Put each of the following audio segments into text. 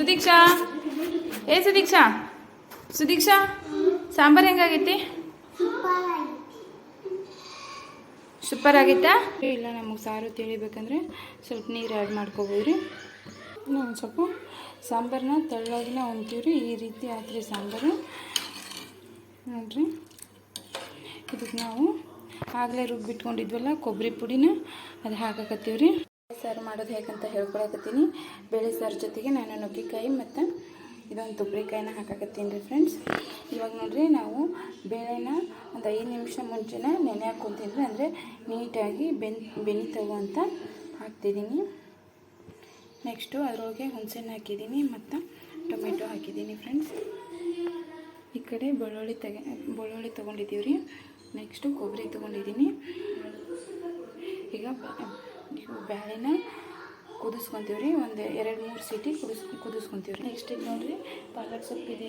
ಸುದೀಕ್ಷಾ. ಏ ಸುದೀಕ್ಷಾ. ಸುದೀಕ್ಷಾ, ಸಾಂಬಾರ್ ಹೆಂಗಾಗೈತಿ? ಸೂಪರ್ ಆಗೈತಾ ಇಲ್ಲ, ನಮಗೆ ಸಾರು ತಿಳಿಬೇಕಂದ್ರೆ ಸ್ವಲ್ಪ ನೀರು ಆ್ಯಡ್ ಮಾಡ್ಕೋಬೋದ್ರಿ. ಒಂದು ಸ್ವಲ್ಪ ಸಾಂಬಾರನ್ನ ತೆಳ್ಳಗಿನ ಹೊಂತೀವ್ರಿ ಈ ರೀತಿ ಆತ್ರಿ ಸಾಂಬಾರು. ನೋಡ್ರಿ. ಇದಕ್ಕೆ ನಾವು ಆಗಲೇ ರುಬ್ಬಿಟ್ಕೊಂಡಿದ್ವಲ್ಲ ಕೊಬ್ಬರಿ ಪುಡಿನ, ಅದು ರೀ ಸಾರು ಮಾಡೋದು ಹೇಗಂತ ಹೇಳ್ಕೊಳಕತ್ತೀನಿ. ಬೇಳೆ ಸಾರು ಜೊತೆಗೆ ನಾನು ನುಗ್ಗೆಕಾಯಿ ಮತ್ತು ಇದೊಂದು ತುಪ್ರಿಕಾಯಿನ ಹಾಕಾಕತ್ತೀನಿ ರೀ ಫ್ರೆಂಡ್ಸ್ ಇವಾಗ ನೋಡಿರಿ ನಾವು ಬೇಳೆನ ಒಂದು ಐದು ನಿಮಿಷ ಮುಂಚೆನೇ ನೆನೆ ಹಾಕ್ಕೊಂತೀನಿ ರೀ, ಅಂದರೆ ನೀಟಾಗಿ ಬೆನ್, ಬೆನಿತವು ಅಂತ ಹಾಕ್ತಿದ್ದೀನಿ. ನೆಕ್ಸ್ಟು ಅದ್ರೊಳಗೆ ಹುಣಸೆಹಣ್ಣು ಹಾಕಿದ್ದೀನಿ ಮತ್ತು ಟೊಮೆಟೊ ಹಾಕಿದ್ದೀನಿ ಫ್ರೆಂಡ್ಸ್ ಈ ಕಡೆ ಬೆಳ್ಳುಳ್ಳಿ ತೆಗೆ, ಬೆಳ್ಳುಳ್ಳಿ ತೊಗೊಂಡಿದ್ದೀವಿ ರೀ. ನೆಕ್ಸ್ಟು ಕೊಬ್ಬರಿ ತೊಗೊಂಡಿದ್ದೀನಿ. ಈಗ ಬೇಳೆನ ಕುದಿಸ್ಕೊತೀವಿ ರೀ ಒಂದು ಎರಡು, ಮೂರು ಸೀಟಿ ಕುದಿಸ್ ಕುದಿಸ್ಕೊತೀವಿ ರೀ ನೆಕ್ಸ್ಟ್ ಇದು ನೋಡಿರಿ, ಪಾಲಕ್ ಸೊಪ್ಪು ಇದೆ.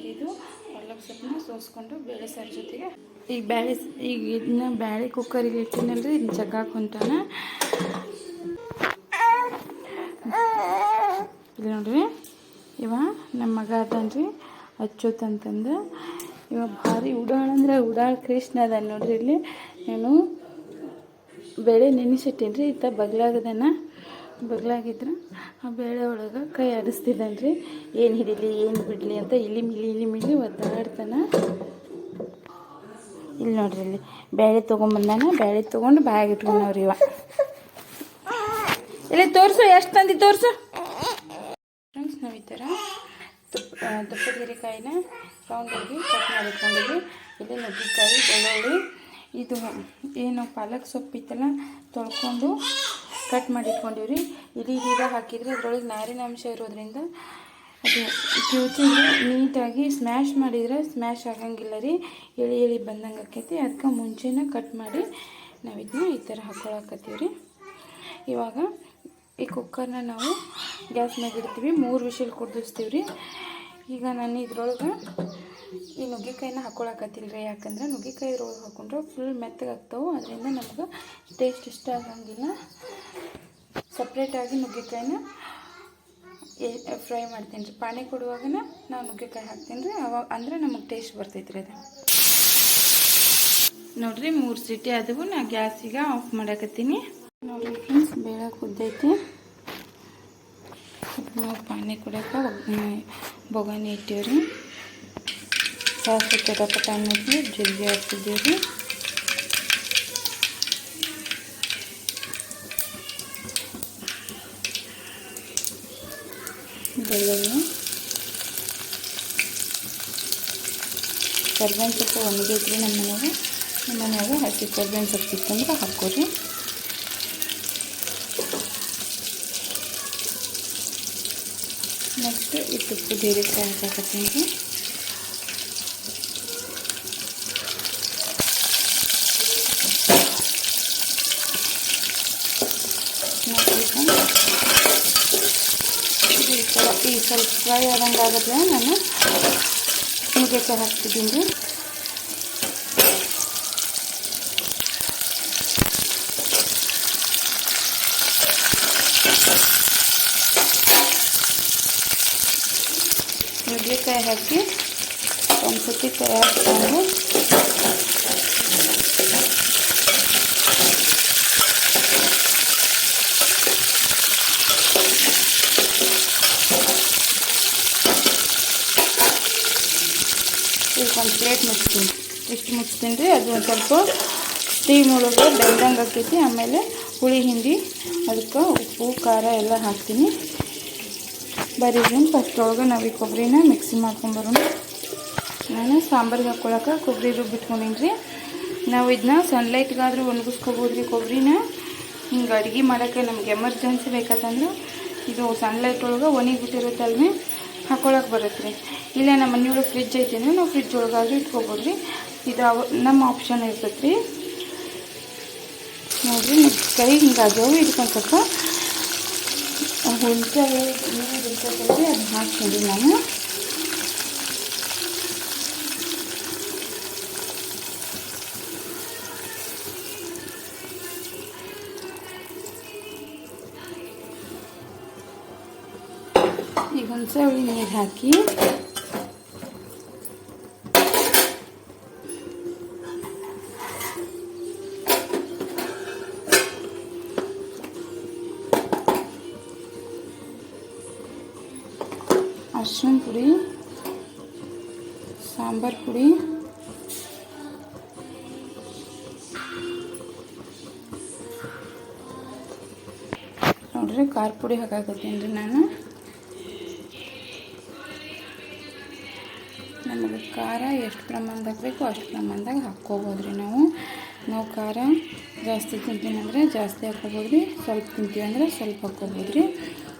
ಪಾಲಕ್ ಸೊಪ್ಪನ್ನ ಸೋಸ್ಕೊಂಡು ಬೇಳೆ ಸಾರು ಜೊತೆಗೆ. ಈಗ ಬ್ಯಾಳೆ ಈಗ ಇದನ್ನ ಬ್ಯಾಳೆ ಕುಕ್ಕರಿಗೆ ಇಟ್ಟಿನಲ್ಲ ರೀ ಇದನ್ನ ಜಗ್ಗಾಕ್ ಹೊಂಟಾನ. ಇಲ್ಲಿ ನೋಡ್ರಿ, ಇವ ನಮ್ಮ ಮಗ ಅದನ್ರಿ, ಅಚ್ಚುತ್ ಅಂತಂದು. ಇವ ಭಾರಿ ಉಡಾಳ ಅಂದ್ರೆ ಉಡಾಳ ಕೃಷ್ಣ ಅದ ನೋಡ್ರಿ ಇಲ್ಲಿ. ನಾನು ಬೆಳೆ ನೆನೆಸಿಟ್ಟೇನಿ ರೀ ಇತ್ತ ಬಗ್ಲಾಗದನ. ಬಗ್ಲಾಗಿದ್ರ. ಆ ಬೇಳೆ ಒಳಗೆ ಕೈ ಆಡಿಸ್ತಿದ್ದಾನೆ ರೀ ಏನು ಹಿಡೀಲಿ, ಏನು ಬಿಡಲಿ ಅಂತ ಇಲ್ಲಿ ಮಿಲಿ ಇಲ್ಲಿ ಮಿಲಿ ಒದ್ದಾಡ್ತಾನ. ಇಲ್ಲಿ ನೋಡ್ರಿ ಇಲ್ಲಿ, ಬೇಳೆ ತೊಗೊಂಬಂದಾನ. ಬೇಳೆ ತೊಗೊಂಡು ಬ್ಯಾಗ್ ಇಟ್ಕೊಂಡವ್ರಿ ಇವ. ಇಲ್ಲಿ ತೋರಿಸು, ಎಷ್ಟು ತಂದಿ ತೋರಿಸು. ಫ್ರೆಂಡ್ಸ್ ನಾವು ಈ ಥರ ತುಪ್ಪ ತುಪ್ಪದ ಹೀರೆಕಾಯಿನ ರೌಂಡಾಗಿ ಕಟ್ ಮಾಡಿಕೊಂಡಿದ್ವಿ ಇಲ್ಲಿ ನುಗ್ಗಿಕಾಯಿ, ಬೆಳ್ಳುಳ್ಳಿ, ಇದು ಏನು ಪಾಲಕ್ ಸೊಪ್ಪು ಇತ್ತಲ್ಲ ತೊಳ್ಕೊಂಡು ಕಟ್ ಮಾಡಿ ರೀ ಇಡೀ ಹೀರ ಹಾಕಿದ್ರೆ ಅದರೊಳಗೆ ನಾರಿನ ಅಂಶ ಇರೋದ್ರಿಂದ ಅದು ಕ್ಯೂಚಿಂಗ್ ನೀಟಾಗಿ ಸ್ಮ್ಯಾಶ್ ಮಾಡಿದ್ರೆ ಸ್ಮ್ಯಾಶ್ ಆಗಂಗಿಲ್ಲ ರೀ. ಎಳಿ ಎಳಿ ಬಂದಂಗೆ ಆಕೈತಿ. ಅದಕ್ಕೆ ಮುಂಚೆನ ಕಟ್ ಮಾಡಿ ನಾವು ಇದನ್ನ ಈ ಥರ ಹಾಕ್ಕೊಳಕತ್ತೀವಿ ರೀ ಇವಾಗ ಈ ಕುಕ್ಕರ್ನ ನಾವು ಗ್ಯಾಸ್ ಮ್ಯಾಗ ಇಡ್ತೀವಿ. ಮೂರು ವಿಷಲ್ ಕುದಿಸ್ತೀವಿ ರೀ ಈಗ ನಾನು ಇದ್ರೊಳಗೆ ಈ ನುಗ್ಗೆಕಾಯಿನ ಹಾಕ್ಕೊಳಕತ್ತಿಲ್ಲ ರೀ ಯಾಕಂದ್ರೆ ನುಗ್ಗೆಕಾಯಿ ಇದ್ರೊಳಗೆ ಹಾಕೊಂಡ್ರೆ ಫುಲ್ ಮೆತ್ತಗಾಗ್ತಾವೆ ಅದರಿಂದ ನಮ್ಗೆ ಟೇಸ್ಟ್ ಇಷ್ಟ ಆಗಂಗಿಲ್ಲ. ಸಪ್ರೇಟಾಗಿ ನುಗ್ಗೆಕಾಯಿನ ಫ್ರೈ ಮಾಡ್ತೀನಿ ರೀ. ಪಾನಿ ಕೊಡುವಾಗನ ನಾವು ನುಗ್ಗೆಕಾಯಿ ಹಾಕ್ತೀನಿ ರೀ. ಅವಾಗ ಅಂದರೆ ನಮಗೆ ಟೇಸ್ಟ್ ಬರ್ತೈತೆ ರೀ ಅದು. ನೋಡಿರಿ ಮೂರು ಸೀಟಿ ಆದವು, ನಾ ಗ್ಯಾಸಿಗೆ ಆಫ್ ಮಾಡಕತ್ತೀನಿ. ನೋಡ್ರಿ ಫ್ರೆಂಡ್ಸ್ ಬೇಳೆ ಕುದ್ದೈತಿ ನಾವು ಪಾನಿ ಕುಡಿಯೋಕೆ ಬೊಗಾನಿ ಇಟ್ಟೀವ್ರಿ. ಸಾಸಿವೆ ಚಟಪಟ ಅನ್ನೋದು ಜಲ್ದಿ ಹಾಕ್ತಿದ್ದೀವಿ ರೀ ಬೆಳ್ಳುಳ್ಳಿ ಕರ್ಬೇವಿನ ಸೊಪ್ಪು ಒಣಗೈತ್ರಿ ನಮ್ಮ ಮನೆಯಾಗ ನಮ್ಮ ಮನ್ಯಾಗ ಹಸಿ ಕರ್ಬೇವಿನ ಸೊಪ್ಪು ಸಿಕ್ಕಂದ್ರೆ ಹಾಕೋರಿ ನೆಕ್ಸ್ಟ್ ಈ ತುಪ್ಪದ ಹೀರೆಕಾಯಿ ಹಾಕತ್ತೀನಿ ರೀ ಈ ಥರ ಈ ಸ್ವಲ್ಪ ಫ್ರೈ ಆದಂಗೆ ಆಗುತ್ತೆ ನಾನು ನುಗ್ಗೆಕಾಯಿ ಹಾಕ್ತಿದ್ದೀನಿ ರೀ ನುಗ್ಗೆಕಾಯಿ ಹಾಕಿ ಒಂದು ಸತಿ ಕೈ ಹಾಕ್ಕೊಂಡು ಇದಕ್ಕೆ ಒಂದು ಪ್ಲೇಟ್ ಮುಚ್ತೀನಿ ಇಷ್ಟು ಮುಚ್ತೀನಿ ರೀ ಅದು ಒಂದು ಸ್ವಲ್ಪ ಸ್ಟೀಮ್ ಒಳಗೆ ಬೆಂದಂಗೆ ಆಕೈತಿ ಆಮೇಲೆ ಹುಳಿ, ಹಿಂಡಿ ಅದಕ್ಕೆ ಉಪ್ಪು, ಖಾರ ಎಲ್ಲ ಹಾಕ್ತೀನಿ. ಬರೀ ಫಸ್ಟ್ ಒಳಗೆ ನಾವು ಈ ಕೊಬ್ಬರಿನ ಮಿಕ್ಸಿ ಮಾಡ್ಕೊಂಬರೋಣ ನಾನು ಸಾಂಬಾರಿಗೆ ಹಾಕ್ಕೊಳಕ್ಕೆ ಕೊಬ್ಬರಿ ರುಬ್ಬಿಟ್ಕೊಂಡೀನಿ ರೀ ನಾವು ಇದನ್ನ ಸನ್ಲೈಟ್ಗಾದರೂ ಒಣಗಿಸ್ಕೋಬೋದು ರೀ ಕೊಬ್ಬರಿನ ಹಿಂಗೆ ಅಡುಗೆ ಮಾಡೋಕ್ಕೆ ನಮ್ಗೆ ಎಮರ್ಜೆನ್ಸಿ ಬೇಕಂತಂದ್ರೆ ಇದು ಸನ್ಲೈಟ್ ಒಳಗೆ ಒಣಗಿಬಿಟ್ಟಿರುತ್ತಲ್ರಿ ಹಾಕ್ಕೊಳಕ್ಕೆ ಬರುತ್ತೆ ರೀ. ಇಲ್ಲ ನಮ್ಮ ಮನೆಯೊಳಗೆ ಫ್ರಿಜ್ ಐತಿ ಅಂದರೆ ನಾವು ಫ್ರಿಜ್ ಒಳಗಾದ್ರೂ ಇಟ್ಕೊಬೋದು ರೀ. ಇದು ಅವ ನಮ್ಮ ಆಪ್ಷನ್ ಇರ್ತೈತೆ ರೀ. ನೋಡಿರಿ ಕೈ ಹಿಂಗೆ ಆಗ್ಯಾವು ಇದಕ್ಕೊಂದು ಸ್ವಲ್ಪ ಹುಣಸೆ ನೀರು ಇರ್ತೈತಲ್ರಿ ಅದನ್ನ ಹಾಕ್ತೀನಿ ನಾನು ಈಗ ಹುಣಸೆ ಹುಳಿ ನೀರು ಹಾಕಿ ಅರ್ಶಿನ ಪುಡಿ ಸಾಂಬಾರು ಪುಡಿ ನೋಡ್ರಿ ಖಾರ ಪುಡಿ ಹಾಕಾಕತ್ತೀನಿ ರೀ ನಾನು ನಮಗೆ ಖಾರ ಎಷ್ಟು ಪ್ರಮಾಣದಾಗ ಬೇಕು ಅಷ್ಟು ಪ್ರಮಾಣದಾಗ ಹಾಕ್ಕೋಬೋದು ರೀ ನಾವು. ನಾವು ಖಾರ ಜಾಸ್ತಿ ತಿಂತೀನಿ ಅಂದರೆ ಜಾಸ್ತಿ ಹಾಕ್ಕೋಬೋದು ರೀ ಸ್ವಲ್ಪ ತಿಂತೀವಿ ಅಂದರೆ ಸ್ವಲ್ಪ ಹಾಕ್ಕೋಬೋದು ರೀ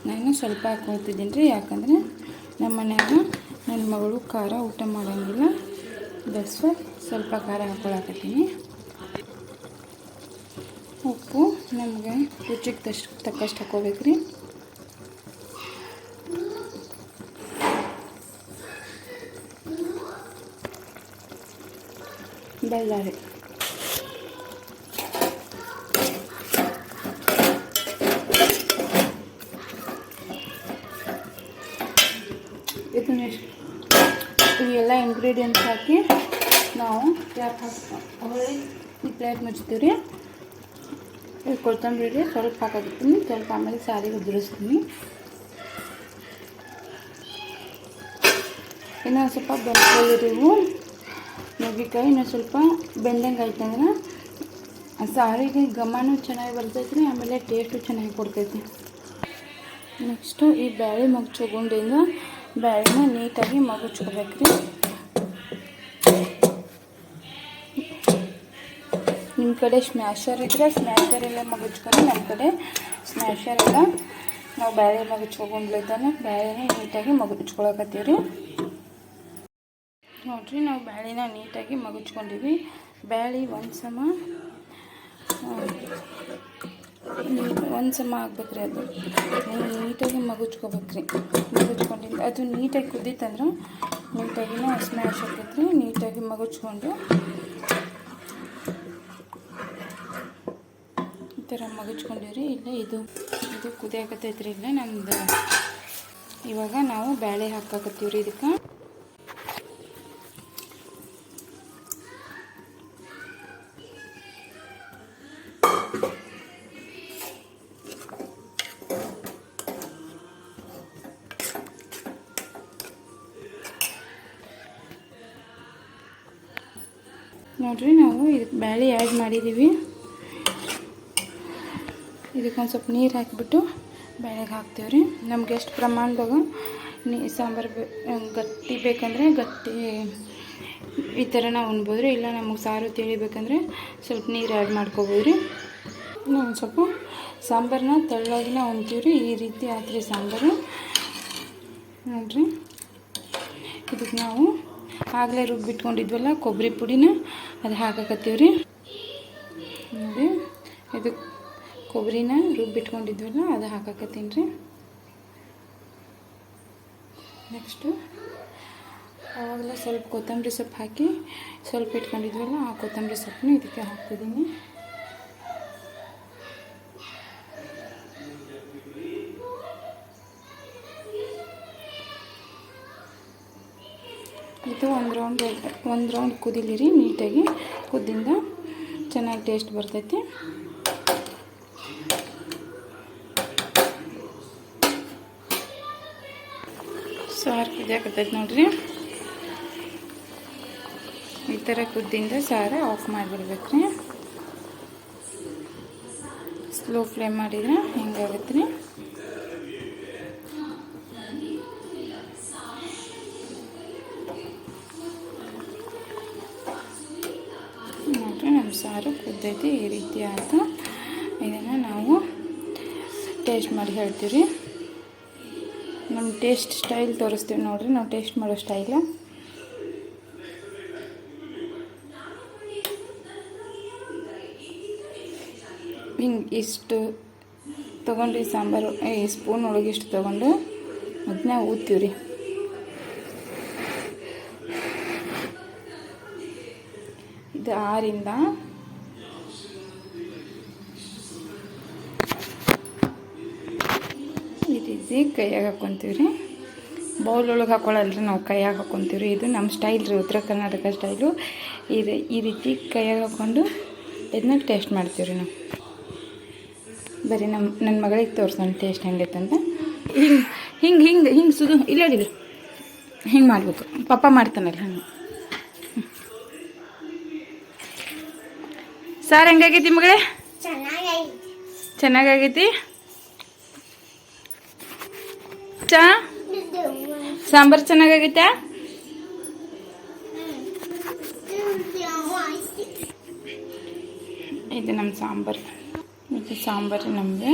ನಾನು ಸ್ವಲ್ಪ ಹಾಕ್ಕೊಳ್ತಿದ್ದೀನಿ ರೀ ಯಾಕಂದರೆ ನಮ್ಮ ಮನ್ಯಾಗ ನನ್ನ ಮಗಳು ಖಾರ ಊಟ ಮಾಡೋಂಗಿಲ್ಲ. ದಸ್ವ ಸ್ವಲ್ಪ ಖಾರ ಹಾಕ್ಕೊಳಕತ್ತೀನಿ. ಉಪ್ಪು ನಮಗೆ ರುಚಿಗೆ ತಷ್ಟು ತಕ್ಕಷ್ಟು ಹಾಕ್ಕೋಬೇಕು ರೀ ಬೆಲ್ಲ ರೀ ಇದನ್ನ ಎಷ್ಟು ಇವೆಲ್ಲ ಇಂಗ್ರೀಡಿಯೆಂಟ್ಸ್ ಹಾಕಿ ನಾವು ಕ್ಯಾಪ್ ಹಾಕಿ ಹೊಳ್ಳಿ ಈ ಪ್ಲೇಟ್ ಮುಚ್ತೀವಿ ರೀ ಈ ಕೊತ್ತಂಬರಿ ಸ್ವಲ್ಪ ಹಾಕಿರ್ತೀನಿ ಸ್ವಲ್ಪ ಆಮೇಲೆ ಸಾರಿಗೆ ಉದುರಿಸ್ತೀನಿ ಇನ್ನೊಂದು ಸ್ವಲ್ಪ ಬೆಂದ್ಕೊಂಡಿರಿವು ನುಗ್ಗಿಕಾಯಿ ಇನ್ನೊಂದು ಸ್ವಲ್ಪ ಬೆಂದಂಗೆ ಆಯ್ತಂದ್ರೆ ಸಾರಿಗೆ ಘಮನೂ ಚೆನ್ನಾಗಿ ಬರ್ತೈತೆ ರೀ ಆಮೇಲೆ ಟೇಸ್ಟು ಚೆನ್ನಾಗಿ ಕೊಡ್ತೈತಿ. ನೆಕ್ಸ್ಟು ಈ ಬ್ಯಾಳೆ ಮಗ್ಚೊಗೊಂಡಿಂದ ಬ್ಯಾಳೆನ ನೀಟಾಗಿ ಮಗುಚ್ಕೋಬೇಕು ರೀ ನಿಮ್ಮ ಕಡೆ ಸ್ಮ್ಯಾಶರ್ ಇದ್ದರೆ ಸ್ಮ್ಯಾಶರ್ ಎಲ್ಲ ಮಗುಚ್ಕೊಂಡು ನಮ್ಮ ಕಡೆ ಸ್ಮ್ಯಾಶರ್ ಎಲ್ಲ, ನಾವು ಬ್ಯಾಳೆ ಮಗುಚ್ಕೊಂಡ್ಲಿದ್ದಾನೆ ಬ್ಯಾಳೆನ ನೀಟಾಗಿ ಮಗುಚ್ಕೊಳಕತ್ತೀವಿ ರೀ ನೋಡಿರಿ, ನಾವು ಬ್ಯಾಳಿನ ನೀಟಾಗಿ ಮಗುಚ್ಕೊಂಡಿವಿ. ಬ್ಯಾಳಿ ಒಂದು ಸಮ ಒಂದು ಸಮ ಆಗ್ಬೇಕ್ರಿ ಅದು. ನೀಟಾಗಿ ಮಗುಚ್ಕೋಬೇಕ್ರಿ. ಮಗುಚ್ಕೊಂಡಿದ್ದು ಅದು ನೀಟಾಗಿ ಕುದ್ದಿತ್ತಂದ್ರೆ ನೀಟಾಗಿನ ಸ್ಮ್ಯಾಶ್ ಆಕೈತೆ ನೀಟಾಗಿ ಮಗುಚ್ಕೊಂಡು. ಈ ಥರ ಮಗುಚ್ಕೊಂಡಿವ್ರಿ. ಇಲ್ಲ, ಇದು ಇದು ಕುದಿಯಾಕತ್ತೈತ್ರಿ. ಇಲ್ಲ, ನಮ್ದು ಇವಾಗ ನಾವು ಬ್ಯಾಳೆ ಹಾಕಾಕತ್ತೀವ್ರಿ ಇದಕ್ಕೆ. ನೋಡ್ರಿ ನಾವು ಇದಕ್ಕೆ ಬ್ಯಾಳಿ ಆ್ಯಡ್ ಮಾಡಿದ್ದೀವಿ ಇದಕ್ಕೊಂದು ಸ್ವಲ್ಪ ನೀರು ಹಾಕಿಬಿಟ್ಟು ಬೇಳೆಗೆ ಹಾಕ್ತೀವಿ ರೀ ನಮ್ಗೆ ಎಷ್ಟು ಪ್ರಮಾಣದಾಗ ನೀ ಸಾಂಬಾರು ಗಟ್ಟಿ ಬೇಕಂದರೆ ಗಟ್ಟಿ ಈ ಥರ ನಾವು ಉಣ್ಬೋದು ರೀ ಇಲ್ಲ ನಮಗೆ ಸಾರು ತಿಳಿಬೇಕಂದ್ರೆ ಸ್ವಲ್ಪ ನೀರು ಆ್ಯಡ್ ಮಾಡ್ಕೋಬೋದು ರೀ ನಾವು ಸ್ವಲ್ಪ ಸಾಂಬಾರನ್ನ ತೆಳ್ಳಾಗಿನ ಉಣ್ತೀವಿ ರೀ ಈ ರೀತಿ ಆತ್ರಿ ಸಾಂಬಾರು. ನೋಡಿರಿ. ಇದಕ್ಕೆ ನಾವು ಆಗಲೇ ರುಬ್ಬಿಟ್ಕೊಂಡಿದ್ವಲ್ಲ, ಕೊಬ್ಬರಿ ಪುಡಿನ, ಅದು ಹಾಕಕತ್ತೀವಿ ರೀ ನೋಡಿ, ಇದು ಕೊಬ್ಬರಿನ ರುಬ್ಬಿಟ್ಕೊಂಡಿದ್ವಲ್ಲ, ಅದು ಹಾಕಕತ್ತೀನಿ ರೀ ನೆಕ್ಸ್ಟು ಆವಾಗಲೇ ಸ್ವಲ್ಪ ಕೊತ್ತಂಬರಿ ಸೊಪ್ಪು ಹಾಕಿ, ಸ್ವಲ್ಪ ಇಟ್ಕೊಂಡಿದ್ವಲ್ಲ, ಆ ಕೊತ್ತಂಬರಿ ಸೊಪ್ಪನ್ನ ಇದಕ್ಕೆ ಹಾಕ್ತಿದ್ದೀನಿ ಇದು ಒಂದು ರೌಂಡ್ ಒಂದು ರೌಂಡ್ ಕುದಿಲಿರಿ, ನೀಟಾಗಿ ಕುದ್ದಿಂದ ಚೆನ್ನಾಗಿ ಟೇಸ್ಟ್ ಬರ್ತೈತಿ. ಸಾರು ಕುದಿಯಾಕತ್ತೈತಿ ನೋಡ್ರಿ. ಈ ಥರ ಕುದ್ದಿಂದ ಸಾರು ಆಫ್ ಮಾಡಿಬಿಡ್ಬೇಕು ರೀ ಸ್ಲೋ ಫ್ಲೇಮ್ ಮಾಡಿದ್ರೆ ಹಿಂಗಾಗುತ್ತೆ ರೀ ಸಾರು ಕುದ್ದೈತಿ ಈ ರೀತಿ ಇದನ್ನು ನಾವು ಟೇಸ್ಟ್ ಮಾಡಿ ಹೇಳ್ತೀವಿ. ನಮ್ಮ ಟೇಸ್ಟ್ ಸ್ಟೈಲ್ ತೋರಿಸ್ತೀವಿ ನೋಡ್ರಿ, ನಾವು ಟೇಸ್ಟ್ ಮಾಡೋ ಸ್ಟೈಲ ಹಿಂಗೆ ಇಷ್ಟು ತೊಗೊಂಡ್ರಿ ಸಾಂಬಾರು ಈ ಸ್ಪೂನ್ ಒಳಗೆ ಇಷ್ಟು ತೊಗೊಂಡು ಅದನ್ನ ಊದ್ತೀವಿ ರೀ ಇದು ಆರಿಂದ ರೀತಿ ಕೈಯಾಗ ಹಾಕ್ಕೊತೀವಿ ರೀ ಬೌಲ್ ಒಳಗೆ ಹಾಕೊಳ್ಳಲ್ರಿ ನಾವು ಕೈಯಾಗ ಹಾಕ್ಕೊತೀವಿ ಇದು ನಮ್ಮ ಸ್ಟೈಲ್ ರೀ ಉತ್ತರ ಕರ್ನಾಟಕ ಸ್ಟೈಲು ಇದು ರೀ- ಈ ರೀತಿ ಕೈಯಾಗ ಹಾಕ್ಕೊಂಡು ಇದನ್ನ ಟೇಸ್ಟ್ ಮಾಡ್ತೀವಿ ರೀ ನಾವು. ಬರೀ ನಮ್ಮ ನನ್ನ ಮಗಳಿಗೆ ತೋರಿಸೋಣ ಟೇಸ್ಟ್ ಹೆಂಗೈತೆ ಅಂತ ಹಿಂಗೆ ಹಿಂಗೆ ಹಿಂಗೆ ಹಿಂಗೆ ಸುದು ಇಲ್ಲ ಅಡಿಲ್ಲ ಹಿಂಗೆ ಮಾಡಬೇಕು. ಪಪ್ಪ ಮಾಡ್ತಾನಲ್ಲ ಹಂಗೆ. ಸಾರು ಹೆಂಗಾಗೈತಿ ಮಗಳೇ? ಚೆನ್ನಾಗೈತಿ. ಚಾ ಸಾಂಬಾರು ಚೆನ್ನಾಗೈತಾ ಇದು ನಮ್ಮ ಸಾಂಬಾರು. ಇದು ಸಾಂಬಾರು ನಮಗೆ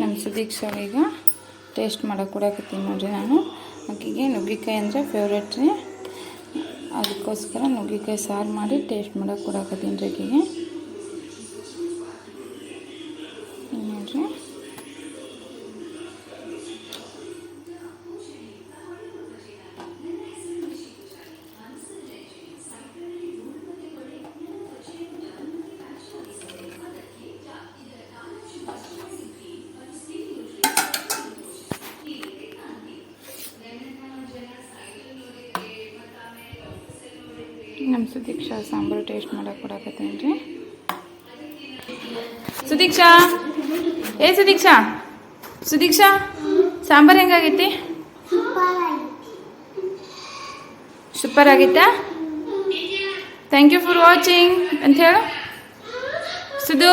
ನಮ್ಮ ಸುದೀಕ್ಷಾ ಈಗ ಟೇಸ್ಟ್ ಮಾಡೋಕೆ ಕೊಡಕತ್ತೀನಿ ನೋಡಿರಿ ನಾನು. ಆಕೆಗೆ ನುಗ್ಗಿಕಾಯಿ ಅಂದರೆ ಫೇವ್ರೇಟ್ ರೀ. ಅದಕ್ಕೋಸ್ಕರ ನುಗ್ಗಿಕಾಯಿ ಸಾರು ಮಾಡಿ ಟೇಸ್ಟ್ ಮಾಡೋಕೆ ಕೊಡಕತ್ತೀನಿ ರೀ ಆಕೆಗೆ. ಸುದೀಕ್ಷಾ ಸಾಂಬಾರು ಟೇಸ್ಟ್ ಮಾಡಕ್ಕೆ ಕೊಡಕತ್ತೀನಿ ರೀ ಸುದೀಕ್ಷಾ? ಏ ಸುದೀಕ್ಷಾ? ಸುದೀಕ್ಷಾ, ಸಾಂಬಾರು ಹೆಂಗಾಗೈತಿ? ಸೂಪರ್ ಆಗೈತಾ ಥ್ಯಾಂಕ್ ಯು ಫಾರ್ ವಾಚಿಂಗ್ ಅಂತ ಹೇಳು. ಸುದು